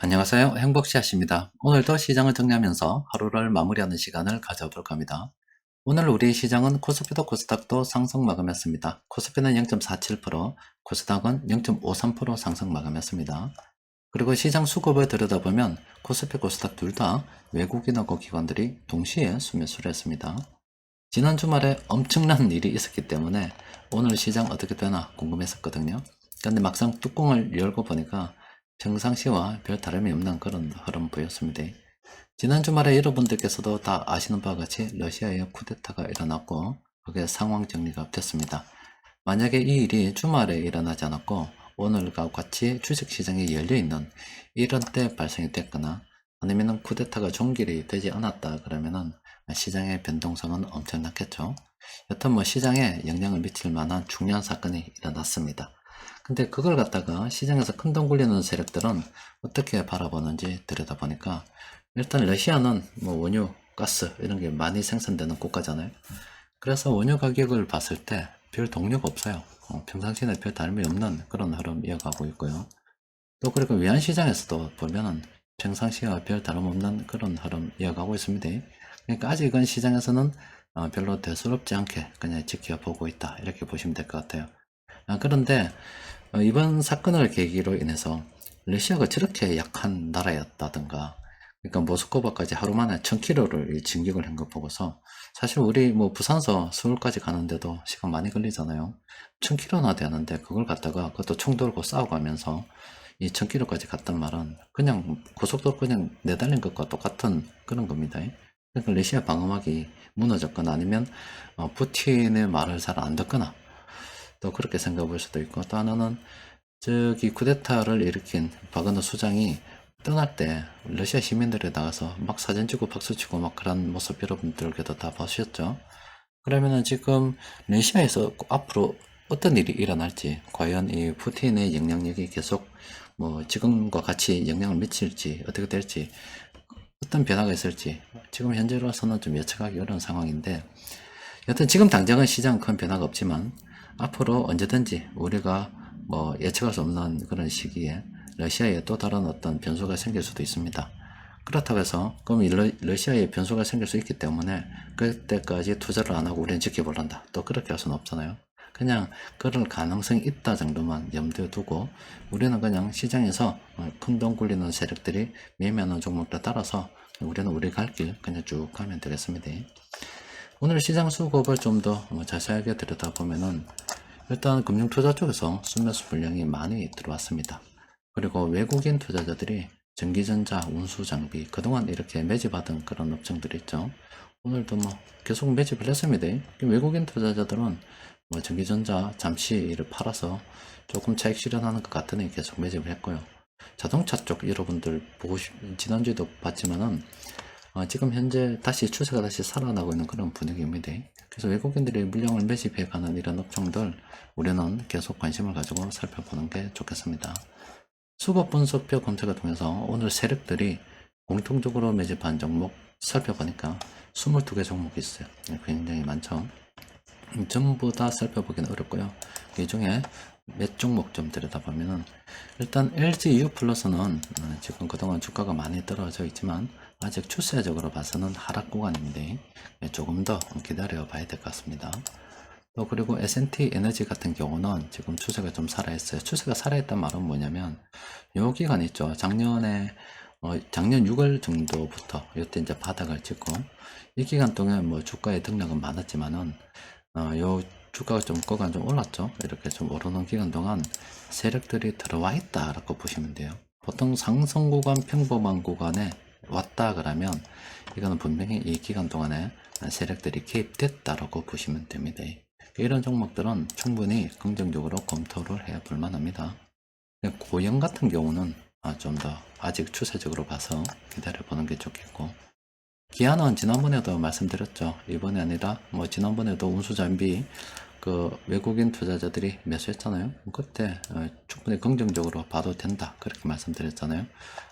안녕하세요. 행복씨앗입니다. 오늘도 시장을 정리하면서 하루를 마무리하는 시간을 가져볼 겁니다. 오늘 우리 시장은 코스피도 코스닥도 상승 마감했습니다. 코스피는 0.47%, 코스닥은 0.53% 상승 마감했습니다. 그리고 시장 수급을 들여다보면 코스피, 코스닥 둘 다 외국인하고 기관들이 동시에 수매수를 했습니다. 지난 주말에 엄청난 일이 있었기 때문에 오늘 시장 어떻게 되나 궁금했었거든요. 근데 막상 뚜껑을 열고 보니까 평상시와 별 다름이 없는 그런 흐름 보였습니다. 지난 주말에 여러분들께서도 다 아시는 바와 같이 러시아의 쿠데타가 일어났고 그게 상황 정리가 됐습니다. 만약에 이 일이 주말에 일어나지 않았고 오늘과 같이 주식시장이 열려있는 이런 때 발생이 됐거나 아니면 쿠데타가 종결이 되지 않았다 그러면은 시장의 변동성은 엄청났겠죠. 여튼 뭐 시장에 영향을 미칠 만한 중요한 사건이 일어났습니다. 근데 그걸 갖다가 시장에서 큰 돈 굴리는 세력들은 어떻게 바라보는지 들여다보니까 일단 러시아는 뭐 원유, 가스 이런 게 많이 생산되는 국가잖아요. 그래서 원유 가격을 봤을 때 별 동료가 없어요. 어, 평상시에 별 다름이 없는 그런 흐름 이어가고 있고요. 또 그리고 외환 시장에서도 보면은 평상시와 별 다름없는 그런 흐름 이어가고 있습니다. 그러니까 아직은 시장에서는 어, 별로 대수롭지 않게 그냥 지켜보고 있다 이렇게 보시면 될 것 같아요. 아, 그런데 어, 이번 사건을 계기로 인해서 러시아가 저렇게 약한 나라였다든가 그러니까 모스크바까지 하루 만에 1000km를 진격을 한 거 보고서 사실 우리 뭐 부산서 서울까지 가는데도 시간 많이 걸리잖아요. 1000km나 되는데 그걸 갖다가 그것도 총 들고 싸워가면서 이 1000km까지 갔단 말은 그냥 고속도로 그냥 내달린 것과 똑같은 그런 겁니다. 그러니까 러시아 방어막이 무너졌거나 아니면 어, 푸틴의 말을 잘 안 듣거나 또 그렇게 생각해 볼 수도 있고 또 하나는 저기 쿠데타를 일으킨 박은호 수장이 떠날 때 러시아 시민들이 나가서 막 사진 찍고 박수 치고 막 그런 모습 여러분들께도 다 보셨죠? 그러면은 지금 러시아에서 앞으로 어떤 일이 일어날지 과연 이 푸틴의 영향력이 계속 뭐 지금과 같이 영향을 미칠지 어떻게 될지 어떤 변화가 있을지 지금 현재로서는 좀 예측하기 어려운 상황인데 여튼 지금 당장은 시장 큰 변화가 없지만 앞으로 언제든지 우리가 뭐 예측할 수 없는 그런 시기에 러시아에 또 다른 어떤 변수가 생길 수도 있습니다. 그렇다고 해서 그럼 러시아에 변수가 생길 수 있기 때문에 그때까지 투자를 안 하고 우리는 지켜볼란다. 또 그렇게 할 수는 없잖아요. 그냥 그럴 가능성이 있다 정도만 염두에 두고 우리는 그냥 시장에서 큰돈 굴리는 세력들이 매매하는 종목들 따라서 우리는 우리 갈 길 그냥 쭉 가면 되겠습니다. 오늘 시장 수급을 좀 더 자세하게 들여다보면은 일단 금융투자 쪽에서 순매수 물량이 많이 들어왔습니다. 그리고 외국인 투자자들이 전기전자, 운수장비 그동안 이렇게 매집하던 그런 업종들이 있죠. 오늘도 뭐 계속 매집을 했습니다. 외국인 투자자들은 뭐 전기전자 잠시 이를 팔아서 조금 차익 실현하는 것 같더니 계속 매집을 했고요. 자동차 쪽 여러분들 보고 싶, 지난주에도 봤지만은 어, 지금 현재 다시 추세가 다시 살아나고 있는 그런 분위기입니다. 그래서 외국인들이 물량을 매집해 가는 이런 업종들 우리는 계속 관심을 가지고 살펴보는 게 좋겠습니다. 수급 분석표 검색을 통해서 오늘 세력들이 공통적으로 매집한 종목 살펴보니까 22개 종목이 있어요. 굉장히 많죠. 음, 전부 다 살펴보기는 어렵고요. 이 중에 몇 종목 좀 들여다보면은 일단 LG U 플러스는 어, 지금 그동안 주가가 많이 떨어져 있지만 아직 추세적으로 봐서는 하락 구간입니다. 네, 조금 더 기다려 봐야 될 것 같습니다. 또 그리고 S&T 에너지 같은 경우는 지금 추세가 좀 살아있어요. 추세가 살아있단 말은 뭐냐면 요 기간 있죠. 작년에 어, 작년 6월 정도부터 이때 이제 바닥을 찍고 이 기간 동안 뭐 주가의 등락은 많았지만은 어, 요 주가가 좀 거간 좀 올랐죠. 이렇게 좀 오르는 기간 동안 세력들이 들어와 있다라고 보시면 돼요. 보통 상승 구간, 평범한 구간에 왔다 그러면 이거는 분명히 이 기간 동안에 세력들이 개입됐다라고 보시면 됩니다. 이런 종목들은 충분히 긍정적으로 검토를 해 볼 만합니다. 고영 같은 경우는 좀 더 아직 추세적으로 봐서 기다려 보는 게 좋겠고 기아는 지난번에도 말씀드렸죠. 이번에 아니라 뭐 지난번에도 운수장비 그 외국인 투자자들이 매수했잖아요. 그때 어, 충분히 긍정적으로 봐도 된다 그렇게 말씀드렸잖아요.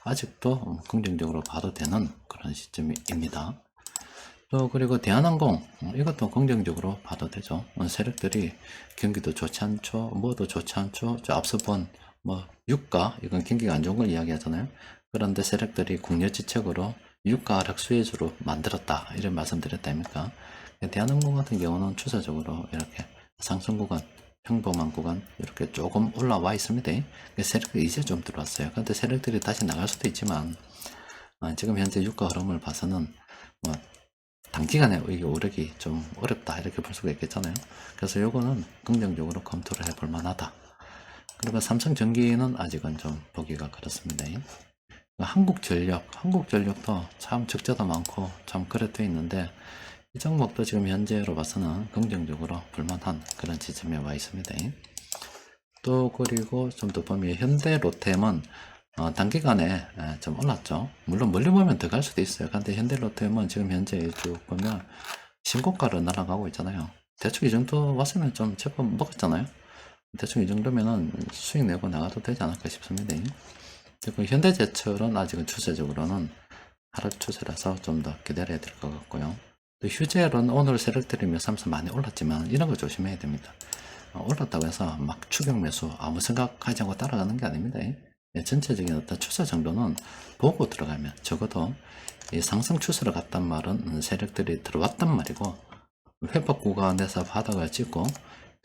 아직도 긍정적으로 봐도 되는 그런 시점입니다. 또 그리고 대한항공 어, 이것도 긍정적으로 봐도 되죠. 어, 세력들이 경기도 좋지 않죠. 뭐도 좋지 않죠. 저 앞서 본 뭐 유가 이건 경기가 안 좋은 걸 이야기하잖아요. 그런데 세력들이 국려지책으로 유가 하락 수혜주로 만들었다 이런 말씀드렸다니까. 대한항공 같은 경우는 추세적으로 이렇게 상승 구간, 평범한 구간 이렇게 조금 올라와 있습니다. 세력들이 이제 좀 들어왔어요. 그런데 세력들이 다시 나갈 수도 있지만 아, 지금 현재 유가 흐름을 봐서는 뭐 단기간에 이게 오르기 좀 어렵다 이렇게 볼 수가 있겠잖아요. 그래서 요거는 긍정적으로 검토를 해볼 만하다. 그리고 삼성전기는 아직은 좀 보기가 그렇습니다. 한국전력, 한국전력도 참 적자도 많고 참 그래 돼 있는데 이 종목도 지금 현재로 봐서는 긍정적으로 볼만한 그런 지점에 와 있습니다. 또 그리고 좀 더 보면 현대 로템은 어, 단기간에 예, 좀 올랐죠. 물론 멀리 보면 더 갈 수도 있어요. 근데 현대 로템은 지금 현재 쭉 보면 신고가를 날아가고 있잖아요. 대충 이 정도 왔으면 좀 제법 먹었잖아요. 대충 이 정도면은 수익 내고 나가도 되지 않을까 싶습니다. 그리고 현대제철은 아직은 추세적으로는 하락 추세라서 좀 더 기다려야 될 것 같고요. 또 휴재열은 오늘 세력 들이 몇 삼서 많이 올랐지만 이런 거 조심해야 됩니다. 어, 올랐다고 해서 막 추격 매수 아무 생각하지 않고 따라가는 게 아닙니다. 예, 전체적인 어떤 추세 정도는 보고 들어가면 적어도 이 상승 추세를 갔단 말은 음, 세력들이 들어왔단 말이고 회복 구간에서 바닥을 찍고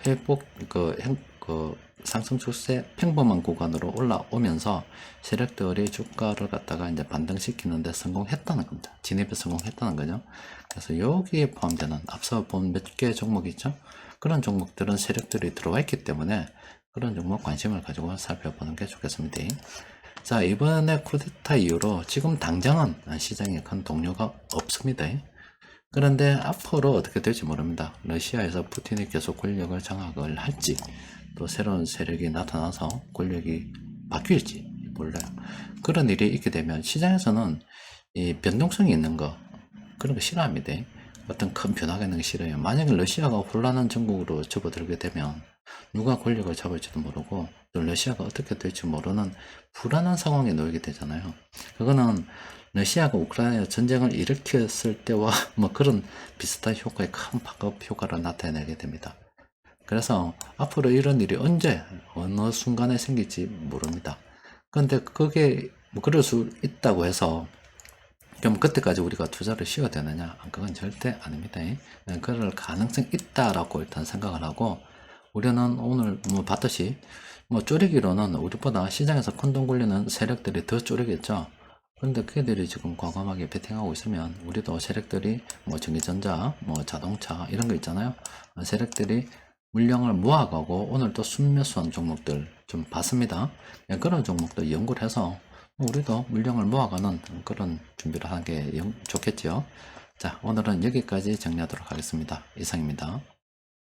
회복 그, 행- 그 상승 추세 평범한 구간으로 올라오면서 세력들이 주가를 갖다가 이제 반등시키는데 성공했다는 겁니다. 진입에 성공했다는 거죠. 그래서 여기에 포함되는 앞서 본 몇개 종목 있죠? 그런 종목들은 세력들이 들어와 있기 때문에 그런 종목 관심을 가지고 살펴보는 게 좋겠습니다. 자, 이번에 쿠데타 이후로 지금 당장은 시장에 큰 동료가 없습니다. 그런데 앞으로 어떻게 될지 모릅니다. 러시아에서 푸틴이 계속 권력을 장악을 할지, 또 새로운 세력이 나타나서 권력이 바뀔지 몰라요. 그런 일이 있게 되면 시장에서는 이 변동성이 있는 거, 그런 거 싫어합니다. 어떤 큰 변화가 있는 거 싫어요. 만약에 러시아가 혼란한 전국으로 접어들게 되면 누가 권력을 잡을지도 모르고 또 러시아가 어떻게 될지 모르는 불안한 상황에 놓이게 되잖아요. 그거는 러시아가 우크라이나 전쟁을 일으켰을 때와 뭐 그런 비슷한 효과의 큰 파급 효과를 나타내게 됩니다. 그래서 앞으로 이런 일이 언제 어느 순간에 생길지 모릅니다. 그런데 그게 뭐 그럴 수 있다고 해서 그럼 그때까지 우리가 투자를 쉬어야 되느냐? 그건 절대 아닙니다. 그럴 가능성 있다라고 일단 생각을 하고 우리는 오늘 뭐 봤듯이 뭐 쪼리기로는 우리보다 시장에서 큰돈 굴리는 세력들이 더 쪼리겠죠. 그런데 그들이 지금 과감하게 베팅하고 있으면 우리도 세력들이 뭐 전기전자, 뭐 자동차 이런 거 있잖아요. 세력들이 물량을 모아가고 오늘 또 순매수한 종목들 좀 봤습니다. 예, 그런 종목도 연구를 해서 우리도 물량을 모아가는 그런 준비를 하는 게 영- 좋겠죠. 자, 오늘은 여기까지 정리하도록 하겠습니다. 이상입니다.